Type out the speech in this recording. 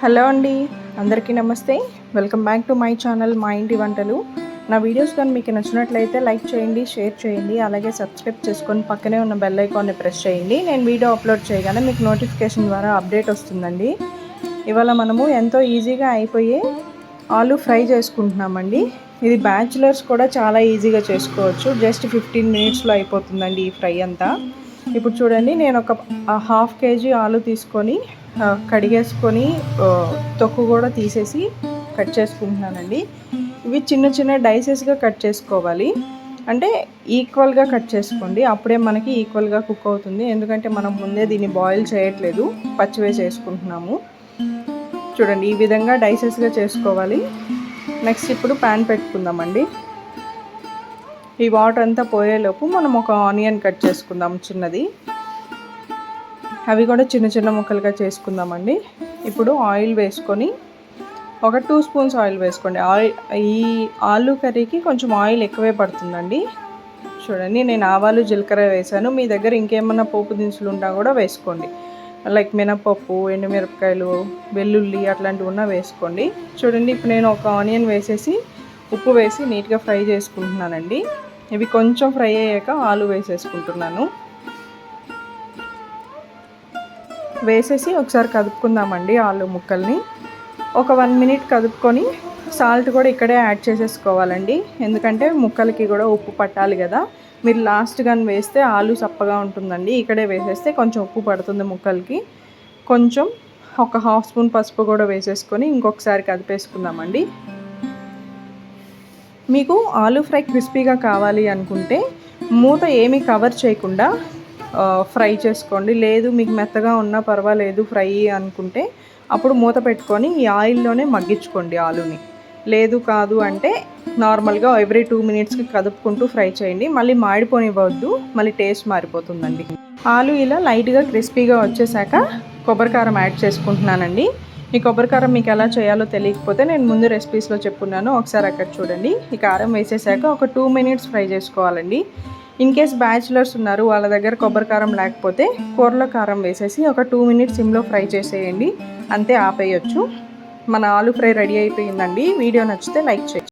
Hello అండి అందరికీ నమస్తే. Welcome back to my channel మా ఇంటి వంటలు. నా వీడియోస్ కానీ మీకు నచ్చినట్లయితే లైక్ చేయండి షేర్ చేయండి అలాగే సబ్స్క్రైబ్ చేసుకొని పక్కనే ఉన్న బెల్ ఐకాన్ని ప్రెస్ చేయండి. నేను వీడియో అప్లోడ్ చేయగానే మీకు నోటిఫికేషన్ ద్వారా అప్డేట్ వస్తుందండి. ఇవాళ మనము ఎంతో ఈజీగా అయిపోయి ఆలు ఫ్రై చేసుకుంటున్నామండి. ఇది బ్యాచులర్స్ కూడా చాలా ఈజీగా చేసుకోవచ్చు. జస్ట్ ఫిఫ్టీన్ మినిట్స్లో అయిపోతుందండి ఈ ఫ్రై అంతా. ఇప్పుడు చూడండి నేను ఒక హాఫ్ కేజీ ఆలు తీసుకొని కడిగేసుకొని తొక్కు కూడా తీసేసి కట్ చేసుకుంటున్నానండి. ఇవి చిన్న చిన్న డైసెస్గా కట్ చేసుకోవాలి. అంటే ఈక్వల్గా కట్ చేసుకోండి. అప్పుడే మనకి ఈక్వల్గా కుక్ అవుతుంది. ఎందుకంటే మనం ముందే దీన్ని బాయిల్ చేయట్లేదు. పచ్చివే చేసుకుంటున్నాము. చూడండి ఈ విధంగా డైసెస్గా చేసుకోవాలి. నెక్స్ట్ ఇప్పుడు ప్యాన్ పెట్టుకుందామండి. ఈ వాటర్ అంతా పోయేలోపు మనం ఒక ఆనియన్ కట్ చేసుకుందాం చిన్నది. అవి కూడా చిన్న చిన్న ముక్కలుగా చేసుకుందామండి. ఇప్పుడు ఆయిల్ వేసుకొని ఒక టూ స్పూన్స్ ఆయిల్ వేసుకోండి. ఆయిల్ ఈ ఆలు కర్రీకి కొంచెం ఆయిల్ ఎక్కువే పడుతుందండి. చూడండి నేను ఆవాలు జీలకర్ర వేసాను. మీ దగ్గర ఇంకేమన్నా పోపు దినుసులు ఉన్నా కూడా వేసుకోండి. లైక్ మినపప్పు ఎండుమిరపకాయలు వెల్లుల్లి అట్లాంటివి ఉన్నా వేసుకోండి. చూడండి ఇప్పుడు నేను ఒక ఆనియన్ వేసేసి ఉప్పు వేసి నీట్గా ఫ్రై చేసుకుంటున్నానండి. ఇవి కొంచెం ఫ్రై అయ్యాక ఆలు వేసేసుకుంటున్నాను. వేసేసి ఒకసారి కదుపుకుందామండి ఆలు ముక్కల్ని. ఒక వన్ మినిట్ కదుపుకొని సాల్ట్ కూడా ఇక్కడే యాడ్ చేసేసుకోవాలండి. ఎందుకంటే ముక్కలకి కూడా ఉప్పు పట్టాలి కదా. మీరు లాస్ట్ కానీ వేస్తే ఆలు సప్పగా ఉంటుందండి. ఇక్కడే వేసేస్తే కొంచెం ఉప్పు పడుతుంది ముక్కలకి. కొంచెం ఒక హాఫ్ స్పూన్ పసుపు కూడా వేసేసుకొని ఇంకొకసారి కదిపేసుకుందామండి. మీకు ఆలు ఫ్రై క్రిస్పీగా కావాలి అనుకుంటే మూత ఏమీ కవర్ చేయకుండా ఫ్రై చేసుకోండి. లేదు మీకు మెత్తగా ఉన్నా పర్వాలేదు ఫ్రై అనుకుంటే అప్పుడు మూత పెట్టుకొని ఈ ఆయిల్లోనే మగ్గించుకోండి ఆలుని. లేదు కాదు అంటే నార్మల్గా ఎవ్రీ టూ మినిట్స్కి కదుపుకుంటూ ఫ్రై చేయండి. మళ్ళీ మాడిపోనివ్వద్దు మళ్ళీ టేస్ట్ మారిపోతుందండి. ఆలు ఇలా లైట్గా క్రిస్పీగా వచ్చేసాక కొబ్బరికారం యాడ్ చేసుకుంటున్నానండి. ఈ కొబ్బరికారం మీకు ఎలా చేయాలో తెలియకపోతే నేను ముందు రెసిపీస్లో చెప్పున్నాను. ఒకసారి అక్కడ చూడండి. ఈ కారం వేసేసాక ఒక టూ మినిట్స్ ఫ్రై చేసుకోవాలండి. ఇన్ కేస్ బ్యాచిలర్స్ ఉన్నారు వాళ్ళ దగ్గర కొబ్బరి కారం లేకపోతే కూరలో కారం వేసేసి ఒక టూ మినిట్స్ సిమ్లో ఫ్రై చేసేయండి. అంతే ఆపేయచ్చు. మన ఆలు ఫ్రై రెడీ అయిపోయిందండి. వీడియో నచ్చితే లైక్ చేయండి.